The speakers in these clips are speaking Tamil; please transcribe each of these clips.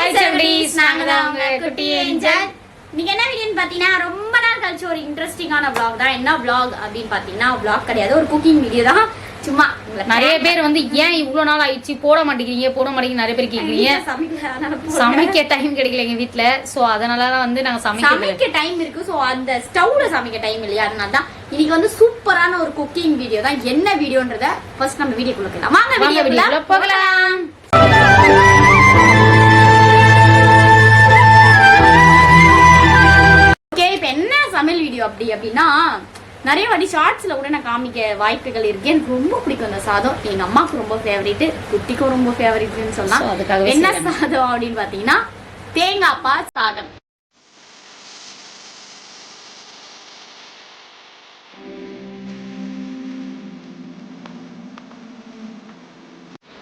ஹாய் நாங்க தான் உங்க குட்டி ஏஞ்சல். நீங்க என்ன வீடியோன்னு பாத்தீங்கன்னா ரொம்ப நாள் கழிச்சு ஒரு இன்ட்ரெஸ்டிங்கான vlog தான். என்ன vlog அப்படின்னு பாத்தீங்கன்னா vlog கிடையாது. ஒரு குக்கிங் வீடியோ தான். சும்மா உங்களை நிறைய பேர் வந்து ஏன் இவ்வளவு நாள் ஆயிடுச்சு? போட மாட்டேங்கிறீங்க. போட மாட்டேங்கிறீங்க. நிறைய பேர் கேக்குறீங்க வீட்ல சமைக்கல, அதனால போடல. சமைக்க டைம் கிடைக்கல எங்க வீட்ல. சோ அதனால தான் வந்து நாங்க சமைக்கிறது சமைக்க டைம் இருக்கு. சோ அந்த ஸ்டவ்ல சமைக்க டைம் இல்லையா? அதனால தான் இன்னைக்கு வந்து சூப்பரான ஒரு குக்கிங் வீடியோ தான். என்ன வீடியோன்றத ஃபர்ஸ்ட் நம்ம வீடியோக்குள்ள போகலாம் வாங்க வாங்க வீடியோக்குள்ள வீடியோக்குள்ள போகலாம். அப்படி அப்படின்னா நிறைய வாட்டி ஷார்ட்ஸ்ல கூட நான் காமிக்க வாய்ப்புகள் இருக்கு. எனக்கு ரொம்ப பிடிக்கும் அந்த சாதம். எங்க அம்மாவுக்கு ரொம்ப ஃபேவரட் குட்டிக்கும் ரொம்ப ஃபேவரட்னு So, சொல்லலாம் அதுக்காகவே என்ன. சாதம் அப்படின்னு பாத்தீங்கன்னா தேங்காய் பால் சாதம்.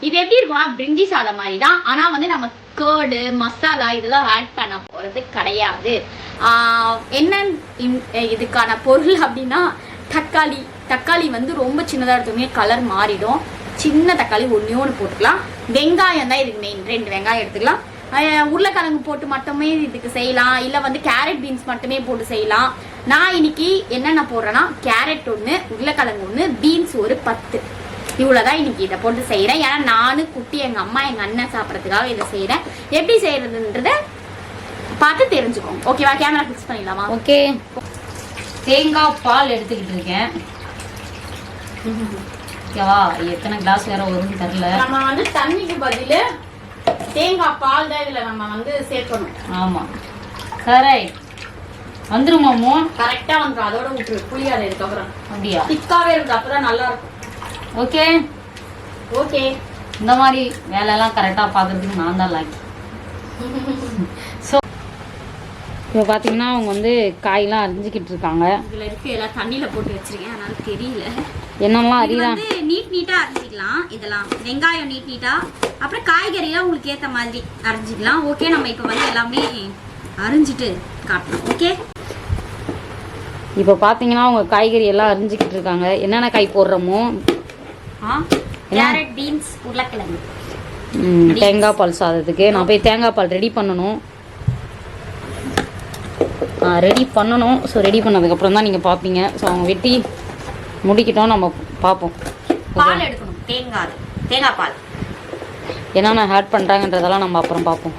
இது எப்படி இருக்கும்? பிரிஞ்சி சாதம் மாதிரி தான் ஆனால் வந்து நம்ம கேர்டு மசாலா இதெல்லாம் ஆட் பண்ண போகிறது கிடையாது. என்ன இதுக்கான பொருள் அப்படின்னா தக்காளி. தக்காளி வந்து ரொம்ப சின்னதாக எடுத்தோமே கலர் மாறிடும். சின்ன தக்காளி ஒன்றே ஒன்று போட்டுக்கலாம். வெங்காயம் தான் இதுக்கு மெயின் ரெண்டு வெங்காயம் எடுத்துக்கலாம். உருளைக்கிழங்கு போட்டு மட்டுமே இதுக்கு செய்யலாம். இல்லை வந்து கேரட் பீன்ஸ் மட்டுமே போட்டு செய்யலாம். நான் இன்னைக்கு என்னென்ன போடுறேன்னா கேரட் ஒன்று உருளைக்கிழங்கு ஒன்று பீன்ஸ் ஒரு பத்து. இவ்வளவுதான் இன்னைக்கு இதை போட்டு செய்யறேன் ஏன்னா நானு குட்டி எங்க அம்மா எங்க அண்ணன் சாப்பிடறதுக்காக இதை செய்யறேன் எப்படி செய்யறதுன்றத பார்த்து தெரிஞ்சுக்கோங்க. ஓகேவா கேமரா ஃபிக்ஸ் பண்ணிடலாமா? ஓகே தேங்காய் பால் எடுத்துக்கிட்டு இருக்கேன். ஓகேவா எத்தனை கிளாஸ் வேற வரும்னு தெரியல. நம்ம வந்து தண்ணிக்கு பதிலு தேங்காய் பால் தான் இதுல நம்ம வந்து சேர்க்கணும். ஆமா. கரெக்ட் வந்துருமாமோ கரெக்டா வந்து அதோட விட்டுரு. புளியாது இதுக்கப்புறம். அப்படியா? திக்காவே இருக்கு அப்பதான் நல்லா இருக்கும். ஓகே ஓகே இந்த மாதிரி வேலையெல்லாம் கரெக்டாக பார்க்கறதுக்கு நான் தான் லாக்கி ஸோ இப்போ பார்த்தீங்கன்னா அவங்க வந்து காயெல்லாம் அரிஞ்சிக்கிட்டு இருக்காங்க. இதுல இருக்கு எல்லாம் தண்ணியில போட்டு வச்சிருக்கேன் அதனால தெரியல. என்னெல்லாம் வந்து நீட் நீட்டா அரைஞ்சிக்கலாம் இதெல்லாம். வெங்காயம் நீட் நீட்டா அப்புறம் காய்கறிலாம் உங்களுக்கு ஏத்த மாதிரி அரைஞ்சிக்கலாம். ஓகே நம்ம இப்போ வந்து எல்லாமே அரிஞ்சிட்டு காட்டணும். ஓகே இப்போ பார்த்தீங்கன்னா அவங்க காய்கறி எல்லாம் அரிஞ்சிக்கிட்டு இருக்காங்க. என்னென்ன காய் போடுறோமோ கேரட் பீன்ஸ் உருளைக்கிழங்கு. தேங்காய் பால் சாதத்துக்கு. நான் போய் தேங்காய் பால் ரெடி பண்ணணும். ரெடி பண்ணணும். ஸோ ரெடி பண்ணதுக்கப்புறம் தான் நீங்கள் பார்ப்பீங்க ஸோ அவங்க வெட்டி முடிக்கிட்டோம். நம்ம பார்ப்போம் பால் எடுக்கணும். தேங்காய் தேங்காய் பால். என்னென்ன ஆட் பண்ணுறாங்கன்றதெல்லாம் நம்ம அப்புறம் பார்ப்போம்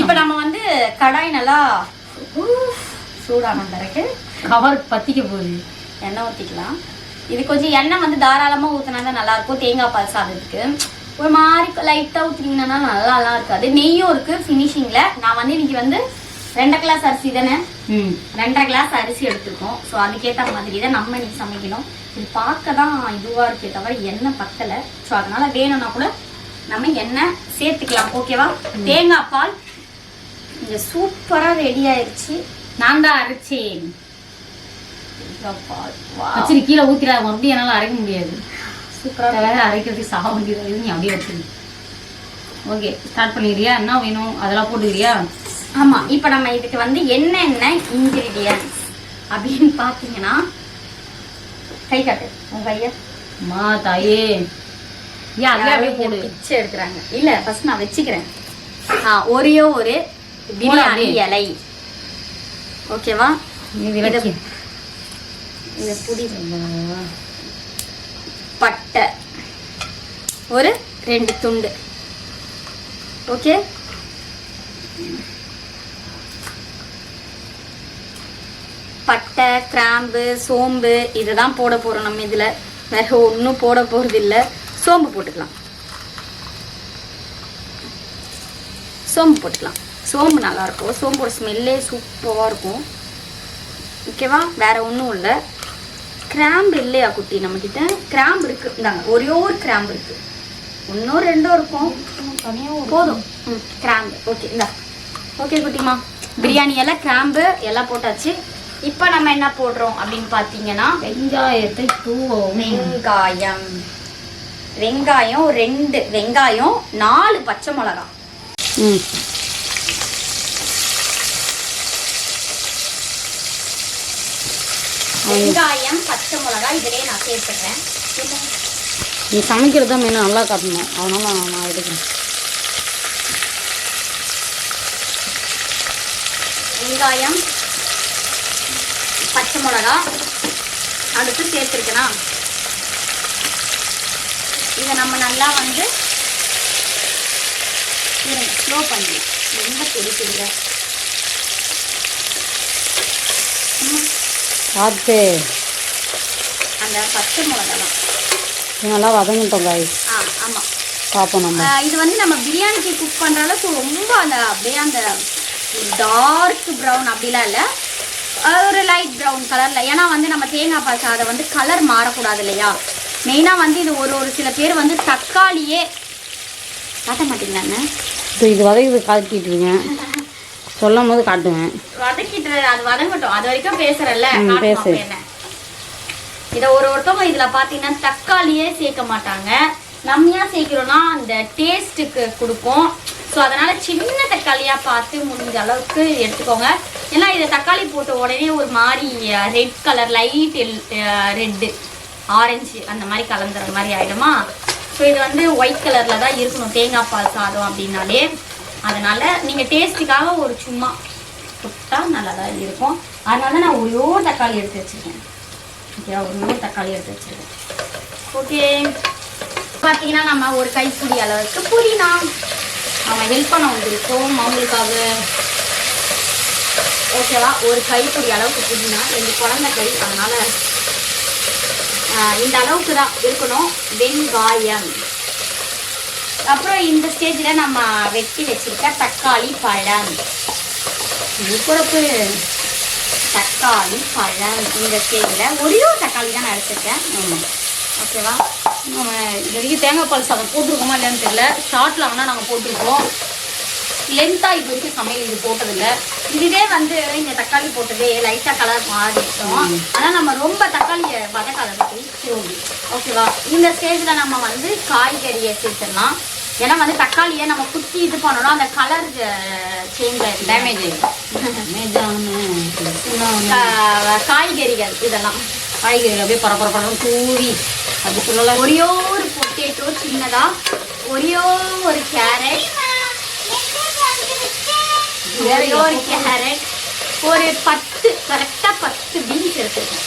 இப்போ நம்ம வந்து கடாய் நல்லா சூடான பிறகு கவர் பற்றிக்க போகுது. எண்ணெய் ஊற்றிக்கலாம் இது கொஞ்சம் எண்ணெய் வந்து தாராளமாக ஊற்றினா தான் நல்லா இருக்கும் தேங்காய் பால் சாதத்துக்கு. ஒரு மாதிரி லைட்டாக ஊற்றினீங்கன்னா நல்லாலாம் இருக்காது. நெய்யும் இருக்கு ஃபினிஷிங்கில் நான் வந்து இன்னைக்கு வந்து ரெண்டரை கிளாஸ் அரிசி தானே? ம். ரெண்டரை கிளாஸ் அரிசி எடுத்துருக்கோம். ஸோ அதுக்கேற்ற மாதிரி தான் நம்ம இன்னைக்கு சமைக்கணும். இது பார்க்க தான் இதுவாக இருக்கே தவிர எண்ணெய் பத்தலை. ஸோ அதனால வேணும்னா கூட நம்ம எண்ணெய் சேர்த்துக்கலாம். ஓகேவா தேங்காய் பால் இங்க சூப்பராக ரெடி ஆயிடுச்சு நான் தான் அரைச்சேன். வச்சிரு கீழே ஊத்திரா மறுபடியும் என்னால் அரைக்க முடியாது. வேற அரைக்கிறதுக்கு சாக வேண்டியது நீ அப்படியே வச்சிரு. ஓகே ஸ்டார்ட் பண்ணிடுறியா? என்ன வேணும்? அதெல்லாம் போட்டுக்கிறியா? ஆமா இப்போ நம்ம இதுக்கு வந்து என்னென்ன இன்கிரீடியன்ஸ் அப்படின்னு பார்த்தீங்கன்னா கை காட்டு உங்க கையை அம்மா தாயே. ஏன் அதுல அப்படியே போடு. பிச்சை எடுக்கிறாங்க. இல்ல ஃபர்ஸ்ட் நான் வச்சுக்கிறேன். ஆ ஒரே ஒரு பிரியாணி. இலை. ஓகேவா? இந்த புடி பட்டை. ஒரு ரெண்டு துண்டு. ஓகே பட்டை கிராம்பு சோம்பு இதை தான் போட போகிறோம் நம்ம இதில். வேற ஒன்றும் போட போகிறதில்ல சோம்பு போட்டுக்கலாம். சோம்பு போட்டுக்கலாம். சோம்பு நல்லாயிருக்கும். சோம்போட ஸ்மெல்லே சூப்பராக இருக்கும். ஓகேவா வேற ஒன்றும் இல்லை. கிராம்பு இல்லையா குட்டி நம்மக்கிட்ட கிராம்பு இருக்கு. இந்தாங்க ஒரே ஒரு கிராம்பு இருக்கு. ஒன்றோ ரெண்டோ இருக்கும். போதும். ம் கிராம்பு ஓகே இந்தா. ஓகே குட்டிமா பிரியாணி எல்லாம் கிராம்பு எல்லாம் போட்டாச்சு. இப்போ நம்ம என்ன போடுறோம் அப்படின்னு பார்த்தீங்கன்னா வெங்காயத்தை தூவும் வெங்காயம். வெங்காயம் ரெண்டு. வெங்காயம் நாலு பச்சை மிளகாய் ம். வெங்காயம் பச்சை மிளகாய் இதிலே நான் சேர்த்துடுறேன். நீ சமைக்கிறது தான் மெயின் நல்லா காட்டணும். அதனால் நான் எடுக்கிறேன். வெங்காயம் பச்சை மிளகா அடுத்து சேர்த்துருக்கேனா இதை நம்ம நல்லா வந்து ஸ்லோ பண்ணி. ரொம்ப தெரிவிக்கிற பார்த்து அந்த பச்சை மிளகாலாம். நல்லா வதங்கிட்டோம் காய் ஆ ஆமாம் பார்ப்போம் நம்ம. இது வந்து நம்ம பிரியாணிக்கு குக் பண்ணுற அளவுக்கு ரொம்ப அந்த அப்படியே அந்த டார்க் ப்ரௌன் அப்படிலாம் இல்லை. ஒரு லைட் ப்ரௌன் கலரில் ஏன்னா வந்து நம்ம தேங்காய் பால் சாதம் வந்து கலர் மாறக்கூடாது இல்லையா? மெயினாக வந்து இது ஒரு ஒரு சில பேர் வந்து தக்காளியே காட்ட மாட்டீங்களாண்ணே இது வதக்குது காட்டிட்டு இருக்கேன் சொல்லும் போது காட்டுவேன் வதக்கிட்டு அது வதங்கட்டும். அது வரைக்கும் பேசுறல்ல. பேசு. இதை ஒரு ஒருத்தவங்க இதுல பாத்தீங்கன்னா தக்காளியே சேர்க்க மாட்டாங்க. நம்மையா சேர்க்கிறோம்னா அந்த டேஸ்ட்டுக்கு கொடுக்கும். ஸோ அதனால சின்ன தக்காளியா பார்த்து முடிஞ்ச அளவுக்கு எடுத்துக்கோங்க. ஏன்னா இதை தக்காளி போட்ட உடனே ஒரு மாதிரி red colour light red orange அந்த மாதிரி கலந்துற மாதிரி ஆயிடுமா? ஸோ இது வந்து ஒயிட் கலர்ல தான் இருக்கணும். தேங்காய் பால் சாதம் அப்படின்னாலே. அதனால் நீங்கள் டேஸ்ட்டுக்காக ஒரு சும்மா தொட்டா நல்லா தான் இருக்கும். அதனால தான் நான் ஒரே ஒரு தக்காளி எடுத்து வச்சிருக்கேன். ஓகேவா ஒரே ஒரு தக்காளி எடுத்து வச்சிருக்கேன். ஓகே பார்த்தீங்கன்னா நம்ம ஒரு கைப்பிடி அளவுக்கு புதினா. நம்ம ஹெல்ப் பண்ண வந்திருக்கோம். அவங்களுக்காக. ஓகேவா ஒரு கைப்பிடி அளவுக்கு புதினா. ரெண்டு குழந்தை கை. அதனால் இந்த அளவுக்கு தான் இருக்கணும். வெங்காயம். அப்புறம் இந்த ஸ்டேஜில் நம்ம வெட்டி வச்சிருக்க தக்காளி பழம். உப்புறப்பு தக்காளி பழம் இந்த ஸ்டேஜில் ஒரே ஒரு தக்காளி தான் நான் எடுத்திருக்கேன். ஆமாம் ஓகேவா? நம்ம இது வரைக்கும் தேங்காய் பால் சாதம் போட்டிருக்கோமா இல்லைன்னு தெரியல. ஷார்ட்ல ஆனால் நாங்கள் போட்டிருக்கோம். லென்த்தாக இது வரைக்கும் சமையல் இது போட்டதில்லை. இதுவே வந்து இந்த தக்காளி போட்டதே லைட்டாக கலர் மாறிட்டோம் ஆனால் நம்ம ரொம்ப தக்காளியை வதக்காத பற்றி ஓகேவா இந்த ஸ்டேஜில் நம்ம வந்து காய்கறியை சேர்த்துடலாம். ஏன்னா வந்து தக்காளியை நம்ம குத்தி இது பண்ணணும். அந்த கலர் சேஞ்ச் ஆயிடும். டேமேஜ் காய்கறிகள் இதெல்லாம். காய்கறி அப்படியே பர பர பரம் தூவி அது சொல்லலாம் ஒரே ஒரு பொட்டேட்டோ சின்னதா ஒரே ஒரு கேரட் ஒரே ஒரு கேரட் ஒரு பத்து கரெக்டாக பத்து பீன்ஸ் எடுத்துருக்கோம்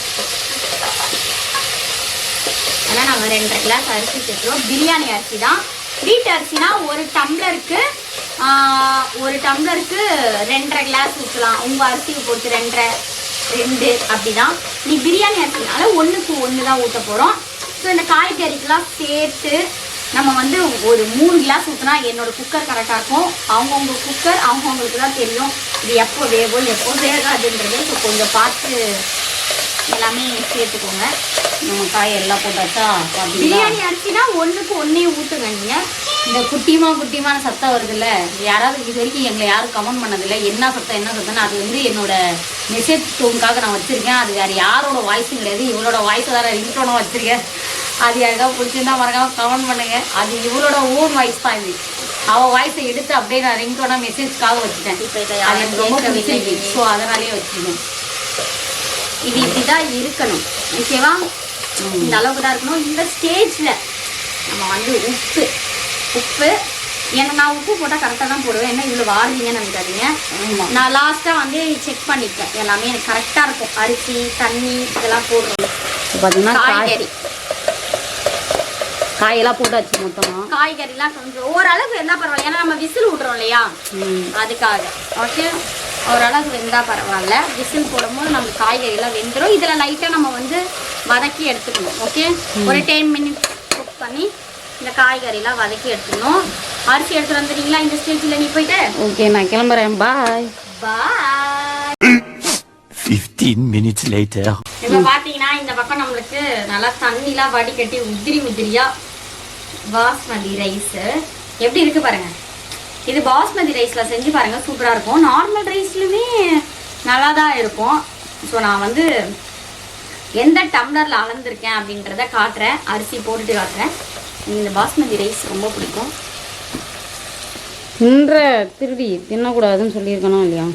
ஆனால் நாங்கள் ரெண்டரை கிளாஸ் அரிசி சேர்த்துருவோம் பிரியாணி அரிசி தான். வீட்டு அரிசினா ஒரு டம்ளருக்கு ஒரு டம்ளருக்கு ரெண்டரை கிளாஸ் ஊற்றலாம் உங்கள் அரிசியை பொறுத்து ரெண்டரை ரெண்டு அப்படிதான். நீ பிரியாணி அரிசினால ஒன்றுக்கு ஒன்று தான் ஊற்ற போகிறோம் ஸோ இந்த காய்கறிக்கெல்லாம் சேர்த்து நம்ம வந்து ஒரு மூணு கிளாஸ் ஊற்றினா என்னோட குக்கர் கரெக்டாக இருக்கும். அவங்கவுங்க குக்கர் அவங்கவுங்களுக்கு தான் தெரியும் இது எப்போ வேகும் எப்போ வேகாதுன்றது. ஸோ கொஞ்சம் பார்த்து எல்லாமே சேர்த்துக்கோங்க. நம்ம காய் எல்லாம் போட்டாச்சா பிரியாணி அரிசினா ஒன்றுக்கு ஒன்றே ஊற்றுங்க நீங்கள் இந்த குட்டிமா குட்டிமான சத்தம் வருதுல்ல. யாராவது இது வரைக்கும் எங்களை யாரும் கமெண்ட் பண்ணதில்லை. என்ன சத்தம் என்ன சத்தம்னு அது வந்து என்னோட மெசேஜ் டோனுக்காக நான் வச்சிருக்கேன். அது வேற யாரோட வாய்ஸும் கிடையாது. இவளோட வாய்ஸ் வேற ரிங்டோனும் வச்சிருக்கேன். அது யாருக்காவது பிடிச்சிருந்தா மறக்காம கமெண்ட் பண்ணுங்க. அது இவளோட ஓன் வாய்ஸ் தான் இது. அவள் வாய்ஸை எடுத்து அப்படியே நான் ரிங்டோனா மெசேஜ்க்காக வச்சுட்டேன். அது எனக்கு ரொம்ப. பிடிச்சிருக்கு. ஸோ அதனாலேயே வச்சுருக்கேன் இது இப்படி தான் இருக்கணும். ஓகேவா? இந்த அளவுக்கு தான் இருக்கணும். இந்த ஸ்டேஜில் நம்ம வந்து உப்பு. உப்பு. எனக்கு நான் உப்பு போட்டால் கரெக்டாக தான் போடுவேன். என்ன இவ்வளோ வாடுவீங்கன்னு நினைக்காதீங்க. நான் லாஸ்ட்டாக வந்து செக் பண்ணிப்பேன் எல்லாமே எனக்கு கரெக்டாக இருக்கும். அரிசி தண்ணி இதெல்லாம் போடுறோம் பார்த்தீங்கன்னா காய்கறி. காயெல்லாம் போட்டாச்சு மொத்தமாக காய்கறிலாம் கொஞ்சம் ஓரளவுக்கு இருந்தால் பரவாயில்ல. ஏன்னா நம்ம விசில் விட்றோம் இல்லையா? அதுக்காக. ஓகே ஓரளவுக்கு வெந்தால் பரவாயில்ல. விசில் போடும்போது நம்ம காய்கறிலாம் வெந்துடும் இதில் லைட்டாக நம்ம வந்து வதக்கி எடுத்துக்கணும். ஓகே ஒரு டென் மினிட்ஸ் குக் பண்ணி இந்த காய்கறிலாம் வதக்கி எடுத்துக்கணும். அரிசி எடுத்துட்டு வந்துடுறீங்களா இந்த ஸ்டேஜில் நீ போயிட்டு. ஓகே நான் கிளம்புறேன். பாய் பாய் 15 minutes later. இப்போ பார்த்தீங்கன்னா இந்த பக்கம் நம்மளுக்கு நல்லா தண்ணிலாம் வடிகட்டி உதிரி உதிரியா பாஸ்மதி ரைஸ். எப்படி இருக்கு பாருங்க. இது பாஸ்மதி ரைஸ்ல செஞ்சு பாருங்க சூப்பரா இருக்கும். நார்மல் ரைஸ்லுமே நல்லா தான் இருக்கும். ஸோ நான் வந்து எந்த டம்ளர்ல அளந்திருக்கேன் அப்படின்றத காட்டுறேன். அரிசி போட்டுட்டு காட்டுறேன். இந்த பாஸ்மதி ரைஸ் ரொம்ப பிடிக்கும். தின்ற திருடி தின்னக்கூடாதுன்னு சொல்லியிருக்கணும் இல்லையா?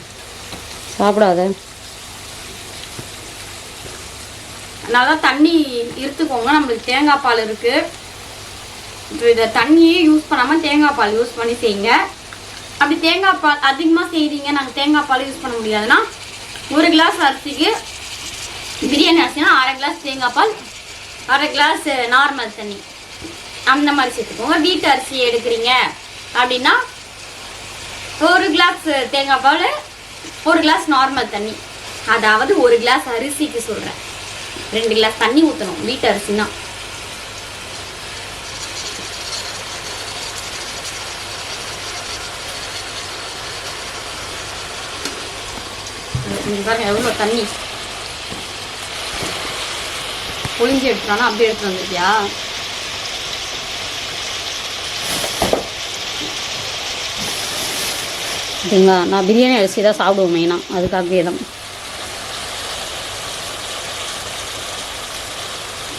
சாப்பிடாத. நல்லா தண்ணி இருத்துக்கோங்க. நம்மளுக்கு தேங்காய் பால் இருக்கு. இப்போ இதை தண்ணியே யூஸ் பண்ணாமல் தேங்காய் பால் யூஸ் பண்ணி செய்யுங்க. அப்படி தேங்காய் பால் அதிகமாக செய்கிறீங்க நாங்கள் தேங்காய் பால் யூஸ் பண்ண முடியாதுன்னா ஒரு கிளாஸ் அரிசிக்கு பிரியாணி அரிசினா அரை கிளாஸ் தேங்காய் பால் அரை கிளாஸ் நார்மல் தண்ணி. அந்த மாதிரி சேர்த்துக்கோங்க. வீட்டு அரிசி எடுக்கிறீங்க அப்படின்னா ஒரு கிளாஸ் தேங்காய் பால் ஒரு கிளாஸ் நார்மல் தண்ணி. அதாவது ஒரு கிளாஸ் அரிசிக்கு சொல்கிறேன் ரெண்டு கிளாஸ் தண்ணி ஊற்றணும் வீட்டு அரிசினா. இங்க பாருங்க எவ்வளோ தண்ணி. புழிஞ்சு எடுத்துட்டானா அப்படியே எடுத்துட்டு வந்துருக்கியா சரிங்களா? நான் பிரியாணி அரிசி தான் சாப்பிடுவேன் மெயினாக அதுக்காகவே தான்.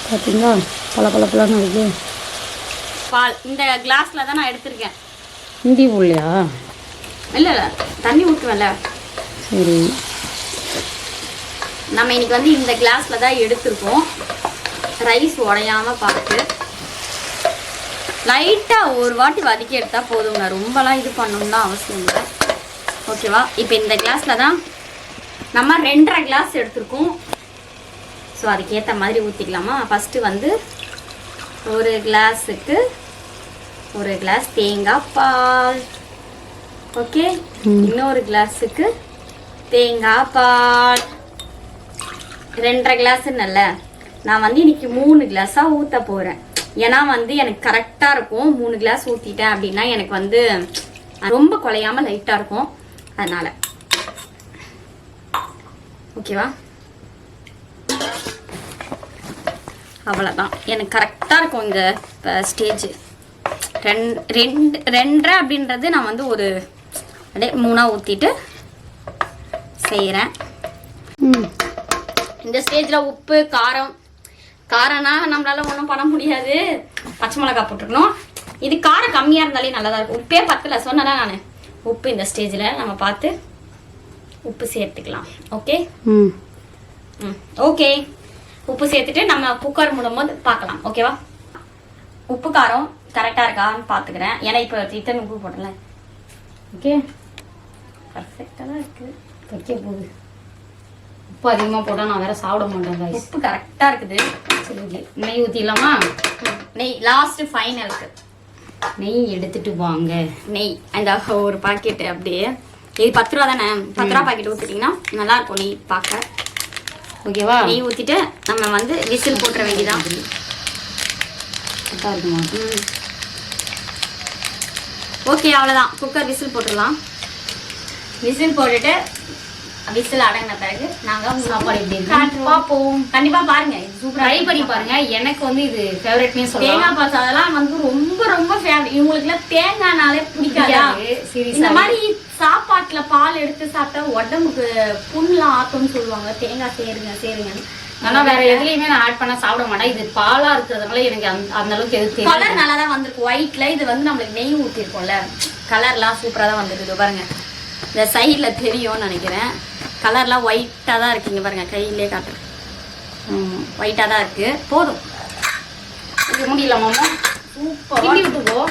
பார்த்தீங்களா பல பல பலன்னு இருக்கு. பால் இந்த கிளாஸ்ல தான் நான் எடுத்திருக்கேன். ஹிந்தி போடலையா இல்லை இல்லை. தண்ணி ஊற்றுவேன்ல சரி. நம்ம இன்னைக்கு வந்து இந்த கிளாஸ்ல தான் எடுத்திருக்கோம். ரைஸ் உடையாம பார்த்து. லைட்டாக ஒரு வாட்டி வதக்கி எடுத்தால் போதுங்க ரொம்பலாம் இது பண்ணணும்னு அவசியம் இல்லை. ஓகேவா இப்போ இந்த கிளாஸில் தான் நம்ம ரெண்டரை கிளாஸ் எடுத்திருக்கோம். ஸோ அதுக்கேற்ற மாதிரி ஊற்றிக்கலாமா ஃபஸ்ட்டு வந்து ஒரு கிளாஸுக்கு ஒரு கிளாஸ் தேங்காய் பால். ஓகே இன்னொரு கிளாஸுக்கு தேங்காய் பால். ரெண்டரை கிளாஸ்ன்னல்ல நான் வந்து இன்னைக்கு மூணு கிளாஸாக ஊற்ற போகிறேன் ஏன்னா வந்து எனக்கு கரெக்டாக இருக்கும். மூணு கிளாஸ் ஊற்றிட்டேன் அப்படின்னா எனக்கு வந்து ரொம்ப குலையாமல் லைட்டாக இருக்கும். அதனால். ஓகேவா அவ்வளோதான் எனக்கு கரெக்டாக இருக்கும் இந்த ஸ்டேஜ் ரெண் ரெண்டு ரெண்டரை அப்படின்றது நான் வந்து ஒரு அப்படியே மூணாக ஊற்றிட்டு செய்கிறேன் ம். இந்த ஸ்டேஜில் உப்பு காரம். காரம்னா நம்மளால ஒன்றும் பண்ண முடியாது. பச்சை மிளகா போட்டுக்கணும். இது காரம் கம்மியாக இருந்தாலே நல்லதா இருக்கும். உப்பே பத்தல சொன்னேன்ல நான். உப்பு இந்த ஸ்டேஜில் நம்ம பார்த்து உப்பு சேர்த்துக்கலாம். ஓகே ம். ம். ஓகே உப்பு சேர்த்துட்டு நம்ம குக்கர் மூடும்போது பார்க்கலாம். ஓகேவா உப்பு காரம் கரெக்டாக இருக்கான்னு பார்த்துக்கிறேன். ஏன்னா இப்போ இத்தனை உப்பு போட்டல ஓகே பர்ஃபெக்டாக தான் இருக்குது வைக்க போகுது. உப்பு அதிகமாக போட்டால் நான் வேற சாப்பிட மாட்டேன் guys. உப்பு கரெக்டாக இருக்குது. சரி ஓகே நெய் ஊற்றிடலாமா நெய் லாஸ்ட் ஃபைனலுக்கு நெய் எடுத்துட்டு வாங்க. நெய் அந்த ஒரு பாக்கெட் அப்படியே. இது பத்து ரூபா தானே? பத்து ரூபா பாக்கெட் ஊற்றிட்டிங்கன்னா நல்லா இருக்கும் நெய் பார்க்க ஓகேவா நெய் ஊற்றிட்டு நம்ம வந்து விசில் போட்டுற வேண்டியதான் கரெக்டாக இருக்குமா? ம். ஓகே அவ்வளோதான் குக்கர் விசில் போட்டுடலாம். விசில் போட்டுட்டு விசில் அடங்கின பிறகு நாங்கள் சாப்பாடு எப்படி? பார்ப்போம் கண்டிப்பாக பாருங்க இது ட்ரை பண்ணி பாருங்க. எனக்கு வந்து இது ஃபேவரட்னே சொல்லலாம். தேங்காய் பால் சாதம்லாம் வந்து ரொம்ப ரொம்ப ஃபேவரட் இவங்களுக்குலாம் தேங்காய்னாலே பிடிக்காதா. இந்த மாதிரி சாப்பாட்டுல பால் எடுத்து சாப்பிட்டா உடம்புக்கு புண்லாம் ஆத்தும்னு சொல்லுவாங்க. தேங்காய் சேருங்க சேருங்க. ஆனா வேற எதுலயுமே நான் ஆட் பண்ண சாப்பிட மாட்டேன். இது பாலா இருக்கிறதுனால எனக்கு அந்த அளவுக்கு எது கலர் தெரியல. நல்லா தான் வந்திருக்கு. ஒயிட்ல இது வந்து நம்மளுக்கு நெய் ஊற்றிருக்கோம்ல கலர்லாம் சூப்பரா தான் வந்திருக்கு பாருங்க. இந்த சைடில் தெரியும்னு நினைக்கிறேன். கலர்லாம் ஒயிட்டாக தான் இருக்குங்க பாருங்க கையிலே காட்டுறேன். ஒயிட்டாக தான் இருக்கு. போதும். இது முடியலாமா சூப்பர் கிண்டி விட்டுக்கோ.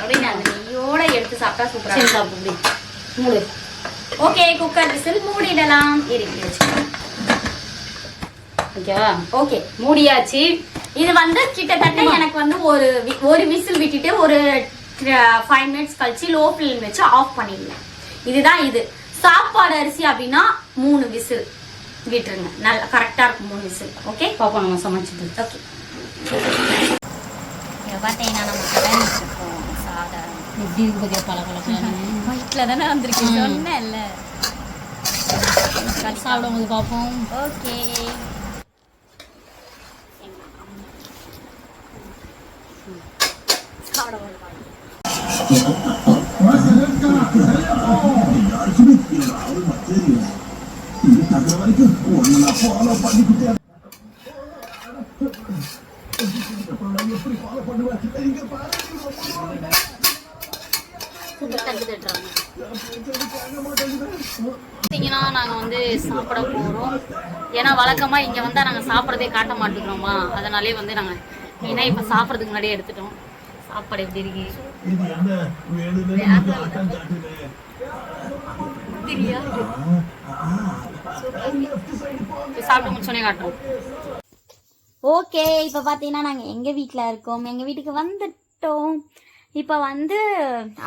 அப்படின்னு அந்த நெய்யோட எடுத்து சாப்பிட்டா சூப்பரா சரி இருக்கும். சாப்பிடு இப்படி மூடு. ஓகே குக்கர் விசில் மூடிடலாம். இருக்கு ஓகேவா ஓகே. மூடியாச்சு. இது வந்து கிட்டத்தட்ட எனக்கு வந்து ஒரு ஒரு விசில் விட்டுட்டு ஒரு ஃபைவ் மினிட்ஸ் கழிச்சு லோ ஃப்ளேம் வச்சு ஆஃப் பண்ணிடலாம் இதுதான் இது. சாப்பாடு அரிசி அப்படின்னா மூணு விசில். விட்டுருங்க. நல்லா கரெக்டாக இருக்கும் மூணு விசில். ஓகே பாப்பா நம்ம சமைச்சிட்டு. ஓகே பார்த்தீங்கன்னா நம்ம கலரிட்டு இருக்கோம் சாதம் எப்படி இருக்கு பல வீட்டில் தானே வந்திருக்கு சொன்னேன்ல. சாப்பிடும்போது பார்ப்போம் ஓகே. பார்த்தீங்கன்னா நாங்கள் வந்து சாப்பிட போகிறோம் ஏன்னா வழக்கமாக இங்கே வந்தால் நாங்கள் சாப்பிட்றதே காட்ட மாட்டேங்கிறோமா? அதனாலே வந்து நாங்கள் ஏன்னா இப்போ சாப்பிட்றதுக்கு முன்னாடியே எடுத்துட்டோம். சாப்பாடு எப்படி இருக்கு? காட்டுது சாப்பிட்டு முடிச்சோடனே காட்டுறோம் ஓகே இப்போ பார்த்தீங்கன்னா நாங்கள் எங்கள் வீட்டில் இருக்கோம். எங்கள் வீட்டுக்கு வந்துட்டோம். இப்போ வந்து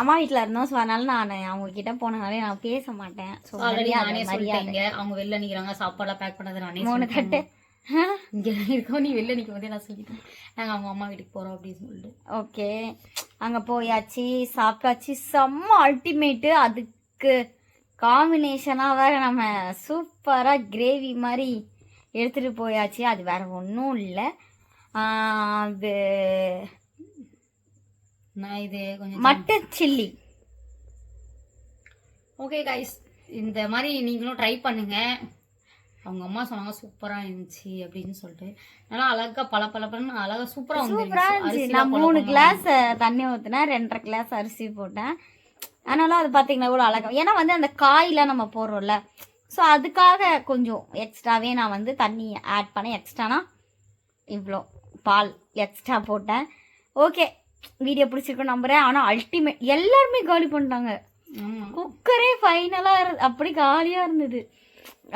அம்மா வீட்டில் இருந்தோம். ஸோ அதனால நான் அவங்க கிட்ட போனனாலே நான் பேச மாட்டேன். ஸோ ஆல்ரெடி நானே சொல்லிட்டேங்க. அவங்க வெளில நிக்கிறாங்க. சாப்பாடுலாம் பேக் பண்ணது நானே மூணு. தட்டு இங்க இருக்கோம். நீ வெளில நிக்கும் போதே நான் சொல்லிட்டேன். நாங்க அவங்க அம்மா வீட்டுக்கு போறோம் அப்படின்னு சொல்லிட்டு. ஓகே அங்கே போயாச்சு சாப்பிட்டாச்சு. செம்ம அல்டிமேட்டு அதுக்கு காம்பினேஷனாக வேற நம்ம சூப்பராக கிரேவி மாதிரி எடுத்துகிட்டு போயாச்சு. அது வேற ஒன்றும் இல்லை. அது நான் இது கொஞ்சம் மட்டன் சில்லி. ஓகே கைஸ் இந்த மாதிரி நீங்களும் ட்ரை பண்ணுங்க. அவங்க அம்மா சொன்னாங்க சூப்பரா இருந்துச்சு அப்படின்னு சொல்லிட்டு. நல்லா அழகா பல பல பலன்னு அழகா சூப்பரா சூப்பரா இருந்துச்சு. நான் மூணு கிளாஸ் தண்ணி ஊற்றினேன் ரெண்டரை கிளாஸ் அரிசி போட்டேன். அதனால அது பார்த்தீங்கன்னா கூட அழகா ஏன்னா வந்து அந்த காயெலாம் நம்ம போடுறோம்ல. ஸோ அதுக்காக கொஞ்சம் எக்ஸ்ட்ராவே நான் வந்து தண்ணி ஆட் பண்ணேன். எக்ஸ்ட்ரானா இவ்வளோ பால் எக்ஸ்ட்ரா போட்டேன். ஓகே வீடியோ பிடிச்சிருக்கோம் நம்புறேன். ஆனால் அல்டிமேட் எல்லாருமே காலி பண்ணிட்டாங்க. குக்கரே ஃபைனலாக இரு அப்படி காலியாக இருந்தது.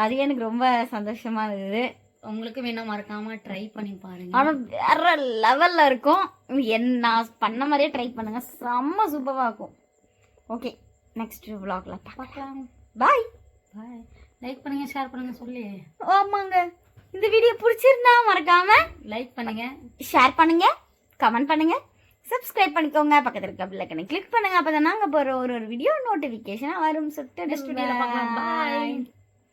அது எனக்கு ரொம்ப சந்தோஷமா இருந்தது. உங்களுக்கு வேணா மறக்காம ட்ரை பண்ணி பாருங்க. ஆனால் வேற லெவலில் இருக்கும். என் நான் பண்ண மாதிரியே ட்ரை பண்ணுங்க. செம்ம சூப்பராக இருக்கும். ஓகே நெக்ஸ்ட் vlogல பார்க்கலாம் பாய் பாய் லைக் பண்ணுங்க ஷேர் பண்ணுங்க சொல்லி. ஆமாங்க. இந்த வீடியோ பிடிச்சிருந்தா மறக்காம லைக் பண்ணுங்க. ஷேர் பண்ணுங்க கமெண்ட் பண்ணுங்க சப்ஸ்கிரைப் பண்ணிக்கோங்க. பக்கத்தில் இருக்க பிள்ளைக்கனை கிளிக் பண்ணுங்க. அப்போ தான் நாங்கள் போகிற ஒரு ஒரு வீடியோ நோட்டிஃபிகேஷனாக வரும். சொல்லிட்டு ல பார்க்கலாம். Bye.